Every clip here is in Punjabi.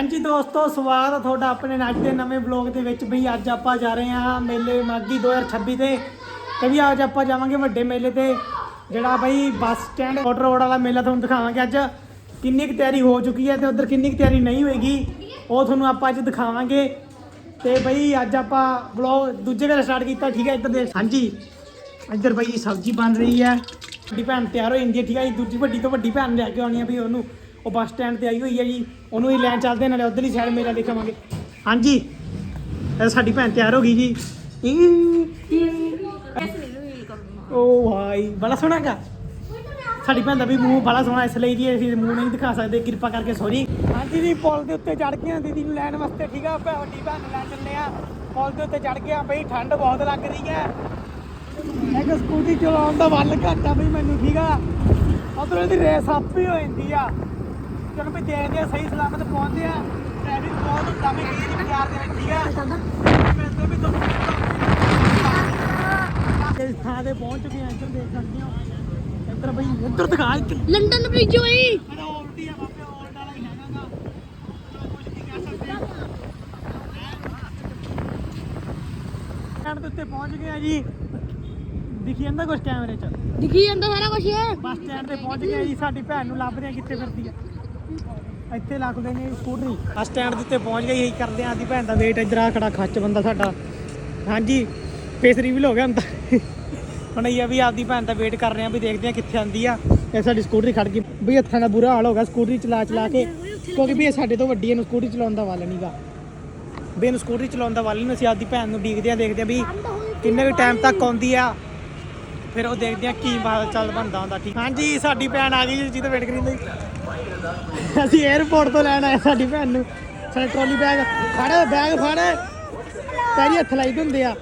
ਹਾਂਜੀ ਦੋਸਤੋ, ਸਵਾਗਤ ਹੈ ਤੁਹਾਡਾ ਆਪਣੇ ਅੱਜ ਦੇ ਨਵੇਂ ਵਲੌਗ ਦੇ ਵਿੱਚ। ਬਈ, ਅੱਜ ਆਪਾਂ ਜਾ ਰਹੇ ਹਾਂ ਮੇਲੇ ਮਾਗੀ 2026 ਤੇ। ਤੇ ਵੀ ਅੱਜ ਆਪਾਂ ਜਾਵਾਂਗੇ ਵੱਡੇ ਮੇਲੇ ਤੇ, ਜਿਹੜਾ ਬਈ ਬੱਸ ਸਟੈਂਡ, ਆਟੋ ਰੋਡ ਵਾਲਾ ਮੇਲਾ ਤੁਹਾਨੂੰ ਦਿਖਾਵਾਂਗੇ ਅੱਜ। ਕਿੰਨੀ ਕੁ ਤਿਆਰੀ ਹੋ ਚੁੱਕੀ ਹੈ ਤੇ ਉਧਰ ਕਿੰਨੀ ਕੁ ਤਿਆਰੀ ਨਹੀਂ ਹੋਏਗੀ, ਉਹ ਤੁਹਾਨੂੰ ਆਪਾਂ ਅੱਜ ਦਿਖਾਵਾਂਗੇ। ਤੇ ਬਈ, ਅੱਜ ਆਪਾਂ ਵਲੌਗ ਦੂਜੇ ਵੇਲੇ ਸਟਾਰਟ ਕੀਤਾ, ਠੀਕ ਹੈ, ਇੱਧਰ ਦੇ ਹਾਂਜੀ, ਇੱਧਰ ਬਈ ਸਬਜ਼ੀ ਬਣ ਰਹੀ ਹੈ। ਵੱਡੀ ਭੈਣ ਤਿਆਰ ਹੋ ਜਾਂਦੀ ਹੈ, ਠੀਕ ਹੈ ਜੀ। ਦੂਜੀ ਵੱਡੀ ਤੋਂ ਵੱਡੀ ਭੈਣ ਲੈ ਕੇ ਆਉਣੀ ਹੈ ਵੀ ਉਹਨੂੰ। ਉਹ ਬੱਸ ਸਟੈਂਡ ਤੇ ਆਈ ਹੋਈ ਹੈ ਜੀ। ਉਹਨੂੰ ਹੀ ਲੈਣ ਚੱਲਦੇ ਹਾਂ, ਨਾਲੇ ਉਧਰਲੀ ਸਾਈਡ ਮੇਲਾ ਦੇਖਾਵਾਂਗੇ ਹਾਂਜੀ ਇਹ ਸਾਡੀ ਭੈਣ ਤਿਆਰ ਹੋ ਗਈ ਜੀ। ਓ ਭਾਈ ਬੜਾ ਸੋਹਣਾਗਾ ਸਾਡੀ ਭੈਣ ਦਾ ਵੀ ਮੂੰਹ ਬੜਾ ਸੋਹਣਾ ਇਸ ਲਈ ਜੀ ਅਸੀਂ ਮੂੰਹ ਨਹੀਂ ਦਿਖਾ ਸਕਦੇ ਕਿਰਪਾ ਕਰਕੇ ਸੋਰੀ ਹਾਂਜੀ ਜੀ ਪੁਲ ਦੇ ਉੱਤੇ ਚੜ ਗਏ ਦੀਦੀ ਨੂੰ ਲੈਣ ਵਾਸਤੇ। ਠੀਕ ਆ ਭੈ ਵੱਡੀ ਭੈਣ ਨੂੰ ਲੈਣ ਚੱਲੇ ਆ। ਪੁਲ ਦੇ ਉੱਤੇ ਚੜ ਗਏ ਆ ਬਈ ਠੰਡ ਬਹੁਤ ਲੱਗ ਰਹੀ ਹੈ। ਇੱਕ ਸਕੂਟੀ ਚਲਾਉਣ ਦਾ ਵੱਲ ਘੱਟ ਆ ਬਈ ਮੈਨੂੰ ਠੀਕ ਆ। ਉਧਰ ਦੀ ਰੇਸ ਆਪ ਹੀ ਹੋ ਜਾਂਦੀ ਆ। ਚਲੋ ਵੀ ਦੇਖਦੇ ਆ ਸਹੀ ਸਲਾਮਤ ਪਹੁੰਚਦੇ ਆ। ਟ੍ਰੈਫਿਕ ਬਹੁਤ ਵੀ ਕਈ ਨਹੀਂ ਬਾਜ਼ਾਰ ਦੇ ਵਿੱਚ ਠੀਕ ਆ ਵੀ ਤੋਂ ਇਸ ਥਾਂ ਤੇ ਪਹੁੰਚ ਚੁੱਕੇ ਆ ਇੱਧਰ ਦੇਖ ਸਕਦੇ ਹੋ। ਇੱਧਰ ਬਈ ਇੱਧਰ ਦਿਖਾ ਇੱਧਰ। ਲੰਡਨ ਬ੍ਰਿਜ ਹੋਈ। ਮੇਰਾ ਉਲਟੀ ਆ ਬਾਬੇ ਉਲਟ ਵਾਲਾ ਹੀ ਹੈਗਾਗਾ ਚਲੋ ਕੁਝ ਨਹੀਂ ਕਹਿ ਸਕਦੇ। ਸਟੈਂਡ ਦੇ ਉੱਤੇ ਪਹੁੰਚ ਗਏ ਆ ਜੀ। ਦਿਖੀ ਜਾਂਦਾ ਕੁਝ ਕੈਮਰੇ 'ਚ? ਦਿਖੀ ਜਾਂਦਾ ਸਾਰਾ ਕੁਝ ਬੱਸ ਸਟੈਂਡ ਤੇ ਪਹੁੰਚ ਗਏ ਜੀ ਸਾਡੀ ਭੈਣ ਨੂੰ ਲੱਭ ਰਹੇ ਆ ਕਿੱਥੇ ਫਿਰਦੀ ਆ। ਇੱਥੇ ਲੱਗਦੇ ਨੇ ਸਕੂਟਰੀ। ਬੱਸ ਸਟੈਂਡ ਦੇ ਉੱਤੇ ਪਹੁੰਚ ਗਏ ਅਸੀਂ ਕਰਦੇ ਆ ਆਦੀ ਭੈਣ ਦਾ ਵੇਟ ਇੱਧਰ ਆ ਖੜਾ ਖੱਚ ਬੰਦਾ ਸਾਡਾ। ਹਾਂਜੀ ਫੇਸ ਰਿਵੀਲ ਹੋ ਗਿਆ ਹੁਣ ਤਾਂ। ਹੁਣ ਇਹ ਆ ਵੀ ਆਪਦੀ ਭੈਣ ਦਾ ਵੇਟ ਕਰ ਰਹੇ ਆ ਵੀ ਦੇਖਦੇ ਆ ਕਿੱਥੇ ਆਂਦੀ ਆ। ਇਹ ਸਾਡੀ ਸਕੂਟਰੀ ਖੜ ਗਈ। ਵੀ ਹੱਥਾਂ ਦਾ ਬੁਰਾ ਹਾਲ ਹੋ ਗਿਆ ਸਕੂਟਰੀ ਚਲਾ ਚਲਾ ਕੇ ਕਿਉਂਕਿ ਵੀ ਇਹ ਸਾਡੇ ਤੋਂ ਵੱਡੀ ਇਹਨੂੰ ਸਕੂਟਰੀ ਚਲਾਉਣ ਦਾ ਵੱਲ ਨਹੀਂਗਾ ਵੀ ਇਹਨੂੰ ਸਕੂਟਰੀ ਚਲਾਉਣ ਦਾ ਵੱਲ ਨਹੀਂ ਅਸੀਂ ਆਪਦੀ ਭੈਣ ਨੂੰ ਡੀਕਦੇ ਆ ਦੇਖਦੇ ਆ ਵੀ ਕਿੰਨੇ ਕੁ ਟਾਈਮ ਤੱਕ ਆਉਂਦੀ ਆ। ਫਿਰ ਉਹ ਦੇਖਦੇ ਆ ਕੀ ਬਾਤ ਚੱਲ ਬਣਦਾ ਹੁੰਦਾ, ਠੀਕ। ਹਾਂਜੀ, ਸਾਡੀ ਭੈਣ ਆ ਗਈ ਜੀ ਜਿਹਦੇ ਵੇਟ ਕਰੀ ਹੁੰਦੀ ਅਸੀਂ 에어ਪੋਰਟ ਤੋਂ ਲੈਣ ਆਏ ਸਾਡੀ ਭੈਣ ਨੂੰ। ਸਾਡਾ ਟਰੋਲੀ ਬੈਗ ਫੜ ਬੈਗ ਫੜ। ਪੈਰੀ ਹੱਥ ਲਾਈ ਹੁੰਦੇ ਆ।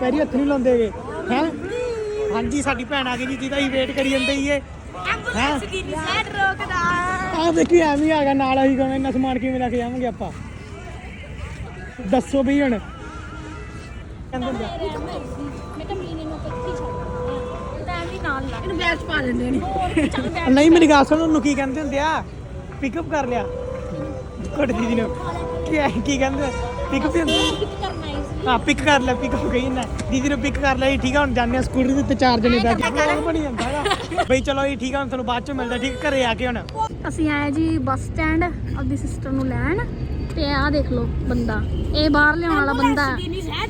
ਪੈਰੀ ਹੱਥ ਨਹੀਂ ਲਾਉਂਦੇਗੇ ਹੈ? ਹਾਂਜੀ, ਸਾਡੀ ਭੈਣ ਆ ਗਈ ਜੀ, ਜਿਹਦਾ ਹੀ ਵੇਟ ਕਰੀ ਜਾਂਦੇ ਹੀ ਇਹ ਹੈ? ਆ ਦੇਖੀ, ਐਵੇਂ ਹੀ ਆ ਗਿਆ, ਨਾਲ ਅਸੀਂ ਕਹਣਾ, ਇੰਨਾ ਸਮਾਨ ਕਿਵੇਂ ਲੈ ਕੇ ਜਾਵਾਂਗੇ ਆਪਾਂ? ਦੱਸੋ ਵੀ ਹੁਣ। ਨਾਲ ਲਾ। ਇਹਨੂੰ ਬੈਗ ਚ ਪਾ ਲੈਂਦੇ ਨੇ। ਨਹੀਂ ਮੇਰੀ ਗੱਲ ਸੁਣ ਉਹਨੂੰ ਕੀ ਕਹਿੰਦੇ ਹੁੰਦੇ ਆ? ਪਿਕਅਪ ਕਰ ਲਿਆ। ਕੁੜ ਦੀਦੀ ਨੂੰ। ਕੀ ਕੀ ਕਹਿੰਦੇ? ਪਿਕਅਪ ਹੁੰਦੇ ਕਰਨਾ ਹਾਂ ਪਿਕ ਕਰ ਲੈ ਪਿਕ ਗਈ ਨਾ ਦੀਦੀ ਨੂੰ ਪਿਕ ਕਰ ਜੀ ਠੀਕ ਆ ਹੁਣ ਜਾਂਦੇ ਆ ਸਕੂਟਰੀ ਦੇ ਉੱਤੇ ਚਾਰ ਜਣੇ ਬੈ ਕੇ ਵਲੌਗ ਬਣੀ ਜਾਂਦਾ ਹੈਗਾ। ਬਈ ਚਲੋ ਜੀ ਠੀਕ ਆ ਹੁਣ ਤੁਹਾਨੂੰ ਬਾਅਦ ਚ ਮਿਲਦਾ ਠੀਕ ਘਰੇ ਆ ਕੇ ਹੁਣ। ਅਸੀਂ ਆਏ ਜੀ ਬੱਸ ਸਟੈਂਡ ਆਪਦੀ ਸਿਸਟਰ ਨੂੰ ਲੈਣ। ਤੇ ਆਹ ਦੇਖ ਲਓ ਬੰਦਾ। ਇਹ ਬਾਹਰ ਲਿਆਉਣ ਵਾਲਾ ਬੰਦਾ। ਹੈ।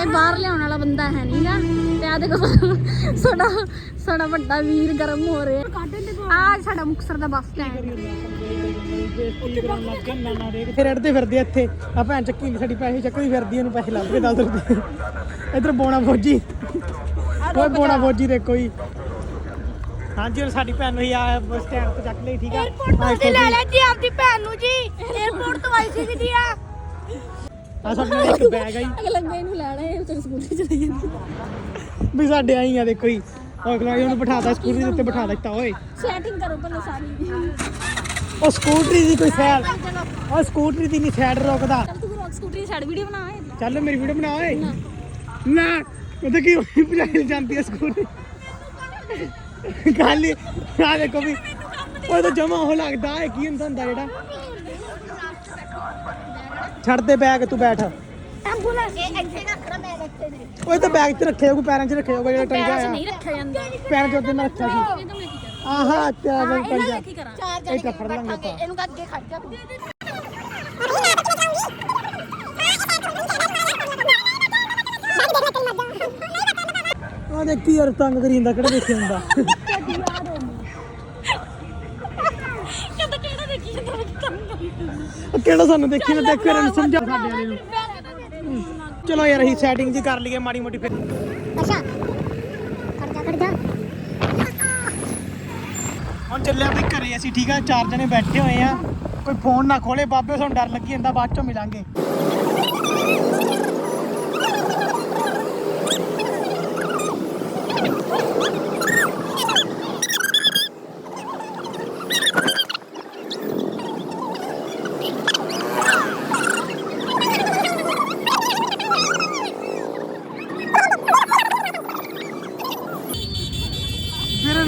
ਇਹ ਬਾਹਰ ਲਿਆਉਣ ਵਾਲਾ ਬੰਦਾ ਹੈ ਨਹੀਂਗਾ ਤੇ ਆ ਦੇਖੋ ਸਾਡਾ ਸਾਡਾ ਵੱਡਾ ਵੀਰ ਗਰਮ ਹੋ ਰਿਹਾ। ਆ ਸਾਡਾ ਮੁਕਸਰ ਦਾ ਬੱਸ ਸਟੈਂਡ। ਫਿਰ ਅੜਦੇ ਫਿਰਦੇ ਆ ਇੱਥੇ। ਆ ਭੈਣ ਚੱਕੀ ਨੀ ਸਾਡੀ ਪੈਸੇ ਚੱਕਦੀ ਫਿਰਦੀ ਇਹਨੂੰ ਪੈਸੇ ਲੱਭ ਕੇ ਦੱਸ ਰੁਪਏ ਇਧਰ ਬੋਣਾ ਫੌਜੀ। ਓਏ ਬੋਣਾ ਫੌਜੀ ਦੇਖੋ ਜੀ। ਹਾਂਜੀ ਹੁਣ ਸਾਡੀ ਭੈਣ ਨੂੰ ਹੀ ਆ ਬੱਸ ਸਟੈਂਡ ਤੇ ਚੱਕ ਲਈ ਠੀਕ ਆ। ਦੇਖੋ ਜੀ। ਜੀ ਆਪਦੀ ਭੈਣ ਨੂੰ ਜੀ। 에어ਪੋਰਟ ਤੋਂ ਆਈ ਸੀ ਜੀ ਆ। ਆ ਸਾਡੇ ਨਾਲ ਇੱਕ ਬੈਗ ਆ ਜੀ। ਅਗਲਾ ਇਹਨੂੰ ਲੈਣਾ ਹੈ ਤੇ ਸਕੂਟੀ ਚਲਾਈ ਜਾਂਦੀ ਵੀ ਸਾਡੇ ਆਈ ਆ ਦੇਖੋ ਜੀ। ਉਹ ਅਗਲਾ ਜੀ ਉਹਨੂੰ ਬਿਠਾਤਾ ਸਕੂਟਰੀ ਦੇ ਉੱਤੇ ਬਿਠਾ ਦਿੱਤਾ ਓਏ। ਸੈਟਿੰਗ ਕਰੋ ਪਹਿਲਾਂ ਸਾਰੀ। ਉਹ ਸਕੂਟਰੀ ਦੀ ਕੋਈ ਸਾਈਡ ਉਹ ਸਕੂਟਰੀ ਦੀ ਨਹੀਂ ਸਾਈਡ ਰੋਕਦਾ। ਚੱਲ ਤੂੰ ਰੋਕ ਸਕੂਟਰੀ ਦੀ ਸਾਈਡ ਵੀਡੀਓ ਬਣਾ ਹੈ ਚੱਲ ਮੇਰੀ ਵੀਡੀਓ ਬਣਾ ਓਏ। ਨਾ। ਉਹਦੇ ਕੀ ਹੋਈ? ਭਜਾਈ ਜਾਂਦੀ ਹੈ ਸਕੂਟਰੀ। ਗੱਲ ਹੀ ਆ ਦੇਖੋ ਵੀ ਉਹ ਤਾਂ ਜਮਾ ਹੋ ਲੱਗਦਾ ਹੈ ਕੀ ਹੁੰਦਾ ਹੁੰਦਾ ਜਿਹੜਾ? ਛੱਡ ਦੇ ਬੈਗ ਤੂੰ ਬੈਠ। ਐਂਬੂਲੈਂਸ ਇਹ ਇੱਥੇ ਰੱਖਣਾ ਮੈਂ ਇੱਥੇ ਨੇ ਉਹ ਤਾਂ ਬੈਗ 'ਚ ਰੱਖਿਆ ਕੋਈ ਪੈਰਾਂ 'ਚ ਰੱਖਿਆ ਹੋਊਗਾ ਜਿਹੜਾ ਟੰਗਾ ਪੈਰਾਂ 'ਚ ਆ ਨਹੀਂ ਰੱਖਿਆ ਜਾਂਦਾ। ਪੈਰਾਂ 'ਚ ਮੈਂ ਰੱਖਿਆ ਸੀ। ਕੀ ਆਹਾ ਤੇਰਾ ਬੈਗ ਦਾ ਕੀ ਕਰਾਂ? ਚਾਰ ਇਹ ਤਾਂ ਫੜ ਲਾਂਗੇ ਆਪਾਂ। ਇਹਨੂੰ ਅੱਗੇ ਖੜ ਜਾ ਆ ਦੇਖ ਕੀ ਯਾਰ ਤੰਗ ਕਰੀ ਜਾਂਦਾ ਕਿਹੜਾ ਦੇਖਿਆ ਹੁੰਦਾ। ਕਿਹੜਾ ਸਾਨੂੰ ਦੇਖੀ ਨਾ ਦੇਖ ਫਿਰ ਸਮਝਾ ਸਾਡੇ ਵਾਲੇ ਨੂੰ ਚਲੋ ਯਾਰ ਅਸੀਂ ਸੈਟਿੰਗ ਜੀ ਕਰ ਲਈਏ ਮਾੜੀ ਮੋਟੀ ਫਿਰ। ਅੱਛਾ। ਖੜ ਜਾ ਖੜ ਜਾ। ਹੁਣ ਚੱਲਿਆ ਵੀ ਘਰੇ ਅਸੀਂ ਠੀਕ ਆ ਚਾਰ ਜਣੇ ਬੈਠੇ ਹੋਏ ਆ। ਕੋਈ ਫੋਨ ਨਾ ਖੋਲੇ ਬਾਬੇ ਸਾਨੂੰ ਡਰ ਲੱਗੀ ਜਾਂਦਾ ਬਾਅਦ ਚੋਂ ਮਿਲਾਂਗੇ।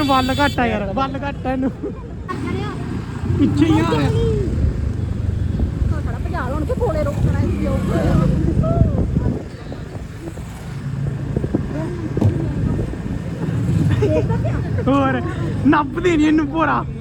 ਨੂੰ ਵੱਲ ਘੱਟ ਆ ਯਾਰ। ਵੱਲ ਘੱਟ ਆ ਇਹਨੂੰ। ਪਿੱਛੇ ਹੀ ਆ। ਰਿਹਾ ਸਾਡਾ ਭਜਾ ਹੁਣ ਕਿ ਕੋਲੇ ਰੋਕਣਾ ਸੀ ਹੋਰ ਨੱਪਦੇ ਨਹੀਂ ਇਹਨੂੰ ਭੋਰਾ।